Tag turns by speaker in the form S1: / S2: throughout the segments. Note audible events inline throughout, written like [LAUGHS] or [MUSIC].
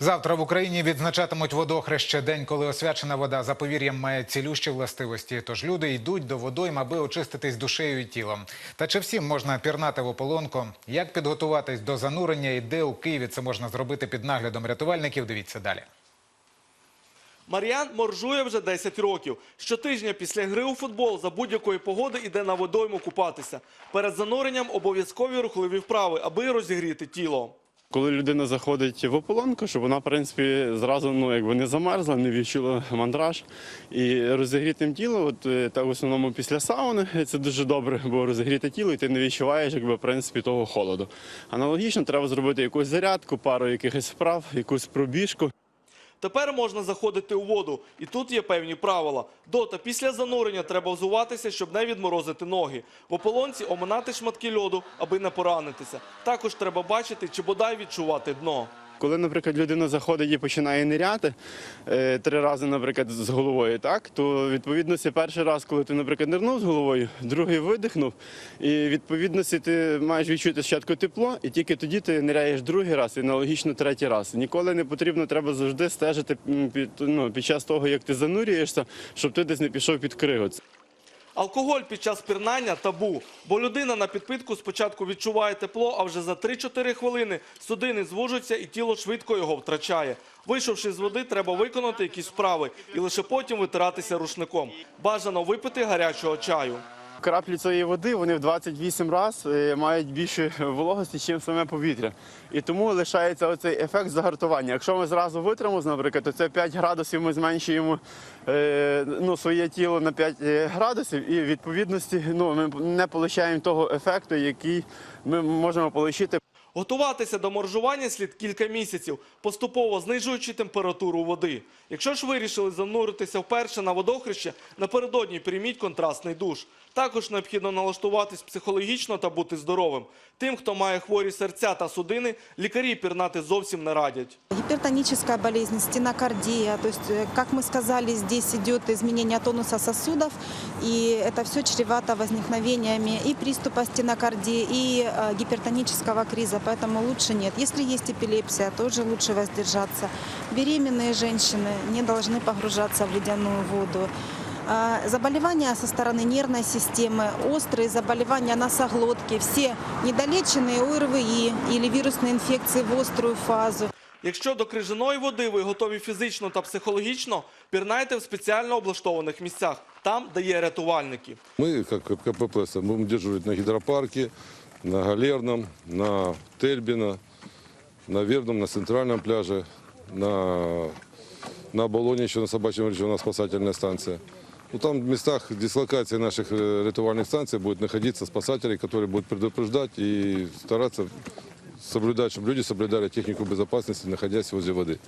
S1: Завтра в Україні відзначатимуть водохреще день, коли освячена вода за повір'ям має цілющі властивості. Тож люди йдуть до водойм, аби очиститись душею і тілом. Та чи всім можна пірнати в ополонку? Як підготуватись до занурення і де у Києві це можна зробити під наглядом рятувальників? Дивіться далі.
S2: Мар'ян моржує вже 10 років. Щотижня після гри у футбол за будь-якої погоди йде на водойму купатися. Перед зануренням обов'язкові рухливі вправи, аби розігріти тіло.
S3: Коли людина заходить в ополонку, щоб вона, в принципі, зразу ну, якби не замерзла, не відчула мандраж. І розігрітим тіло, от е, та в основному після сауни, це дуже добре, бо розігріти тіло, і ти не відчуваєш якби, в принципі, того холоду. Аналогічно треба зробити якусь зарядку, пару якихось вправ, якусь пробіжку.
S2: Тепер можна заходити у воду, і тут є певні правила. До та після занурення треба взуватися, щоб не відморозити ноги. В ополонці оминати шматки льоду, аби не поранитися. Також треба бачити чи бодай відчувати дно.
S3: Коли, наприклад, людина заходить і починає ниряти е, три рази, наприклад, з головою, так то відповідності перший раз, коли ти, наприклад, нирнув з головою, другий видихнув, і відповідності ти маєш відчути спочатку тепло, і тільки тоді ти ниряєш другий раз і аналогічно третій раз. Ніколи не потрібно, треба завжди стежити під, ну, під час того, як ти занурюєшся, щоб ти десь не пішов під кригу.
S2: Алкоголь під час пірнання табу, бо людина на підпитку спочатку відчуває тепло, а вже за 3-4 хвилини судини звужуються і тіло швидко його втрачає. Вийшовши з води, треба виконати якісь вправи і лише потім витиратися рушником. Бажано випити гарячого чаю.
S3: Краплі цієї води вони в 28 разів мають більше [LAUGHS] вологості, ніж саме повітря. І тому лишається оцей ефект загартування. Якщо ми зразу витримо, наприклад, то це 5 градусів ми зменшуємо е, ну, своє тіло на 5 градусів, і відповідності ну, ми не отримуємо того ефекту, який ми можемо отримати
S2: Готуватися до моржування слід кілька місяців, поступово знижуючи температуру води. Якщо ж вирішили зануритися вперше на водохреще, напередодні прийміть контрастний душ. Також необхідно налаштуватись психологічно та бути здоровим. Тим, хто має хворі серця та судини, лікарі пірнати зовсім не радять.
S4: Гипертоническая болезнь, стенокардия, то есть, э, как мы сказали, здесь идет изменение тонуса сосудов, и это все чревато возникновениями и приступа стенокардии, и э, гипертонического криза, поэтому лучше нет. Если есть эпилепсия, тоже лучше воздержаться. Беременные женщины не должны погружаться в ледяную воду. А, Заболевания со стороны нервной системы, острые заболевания носоглотки, все недолеченные ОРВИ или вирусные инфекции в острую фазу.
S2: Якщо до крижаної води ви готові фізично та психологічно, пірнайте в спеціально облаштованих місцях, там, де є рятувальники.
S5: Мы, как КПП, будем дежурить на гидропарке, на Галерном, на Тельбино, на Верном, на Центральном пляже, на, на Болоне, еще на Собачьем речи у нас спасательная станция. Ну, там в местах дислокации наших э, рятувальных станций будут находиться спасатели, которые будут предупреждать и стараться соблюдать, чтобы люди соблюдали технику безопасности, находясь возле воды.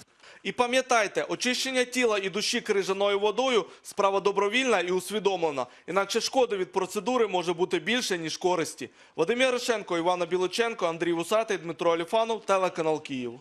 S2: І пам'ятайте, очищення тіла і душі крижаною водою – справа добровільна і усвідомлена. Інакше шкоди від процедури може бути більше, ніж користі. Вадим Ярошенко, Івана Білоченко, Андрій Вусатий, Дмитро Аліфанов, телеканал Київ.